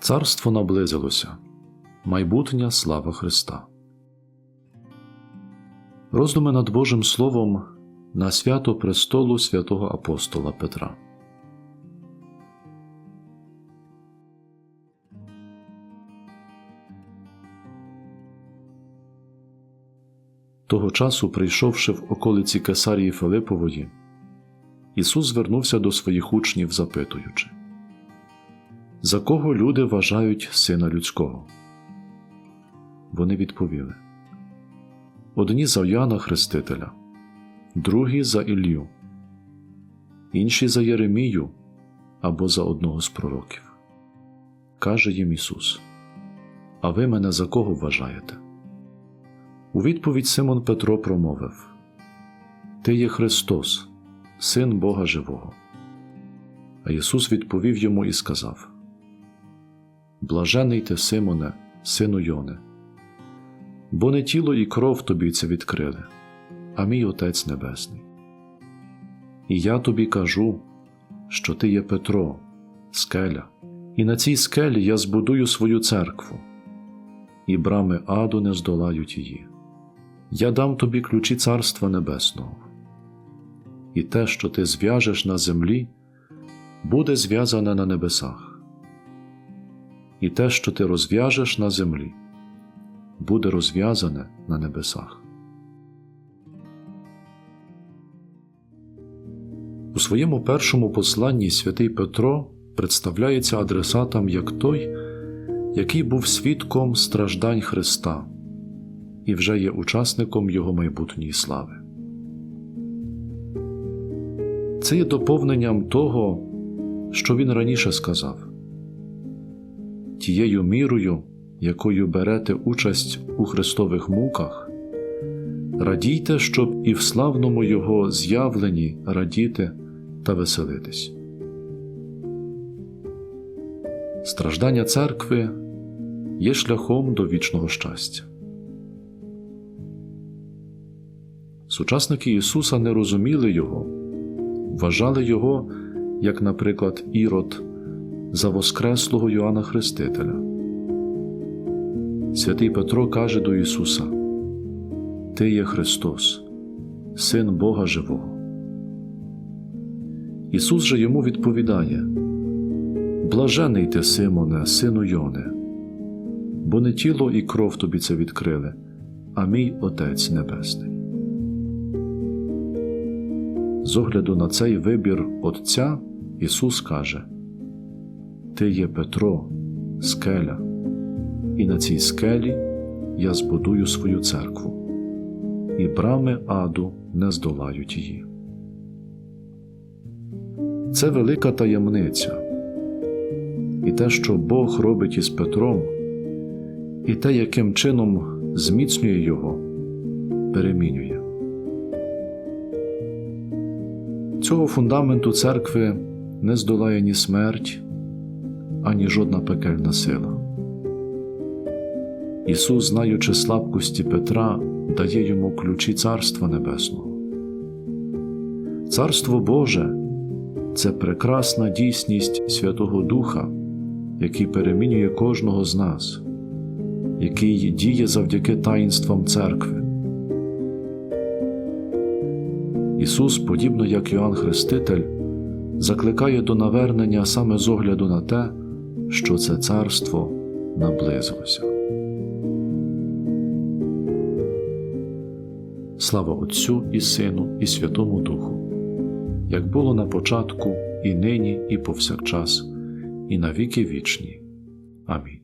Царство наблизилося, майбутня слава Христа. Роздуми над Божим Словом на свято престолу святого апостола Петра. Того часу, прийшовши в околиці Кесарії Филипової, Ісус звернувся до своїх учнів, запитуючи За кого люди вважають Сина Людського? Вони відповіли Одні за Йоанна Хрестителя, другі за Іллю, інші за Єремію або за одного з пророків. Каже їм Ісус: А ви мене за кого вважаєте? У відповідь Симон Петро промовив Ти є Христос, Син Бога Живого. А Ісус відповів йому і сказав: Блажений ти, Симоне, сину Йоне, бо не тіло і кров тобі це відкрили, а мій Отець Небесний. І я тобі кажу, що ти є Петро, скеля, і на цій скелі я збудую свою церкву, і брами аду не здолають її. Я дам тобі ключі Царства Небесного, і те, що ти зв'яжеш на землі, буде зв'язане на небесах, і те, що ти розв'яжеш на землі, буде розв'язане на небесах. У своєму першому посланні святий Петро представляється адресатам як той, який був свідком страждань Христа і вже є учасником Його майбутньої слави. Це є доповненням того, що він раніше сказав тією мірою, якою берете участь у Христових муках, радійте, щоб і в славному Його з'явленні радіти та веселитись. Страждання церкви є шляхом до вічного щастя. Сучасники Ісуса не розуміли Його, вважали Його, як, наприклад, Ірод, за Воскреслого Йоанна Хрестителя. Святий Петро каже до Ісуса: Ти є Христос, Син Бога Живого. Ісус же йому відповідає: Блажений ти, Симоне, сину Йоне, бо не тіло і кров тобі це відкрили, а мій Отець Небесний. З огляду на цей вибір Отця Ісус каже: Ти є Петро, скеля, і на цій скелі я збудую свою церкву, і брами аду не здолають її. Це велика таємниця, і те, що Бог робить із Петром, і те, яким чином зміцнює його, перемінює. Цього фундаменту церкви не здолає ні смерть, ані жодна пекельна сила. Ісус, знаючи слабкості Петра, дає йому ключі Царства Небесного. Царство Боже це прекрасна дійсність Святого Духа, який перемінює кожного з нас, який діє завдяки таїнствам церкви. Ісус, подібно як Йоанн Хреститель, закликає до навернення саме з огляду на те, що це царство наблизилося. Слава Отцю і Сину, і Святому Духу, як було на початку, і нині, і повсякчас, і на віки вічні. Амінь.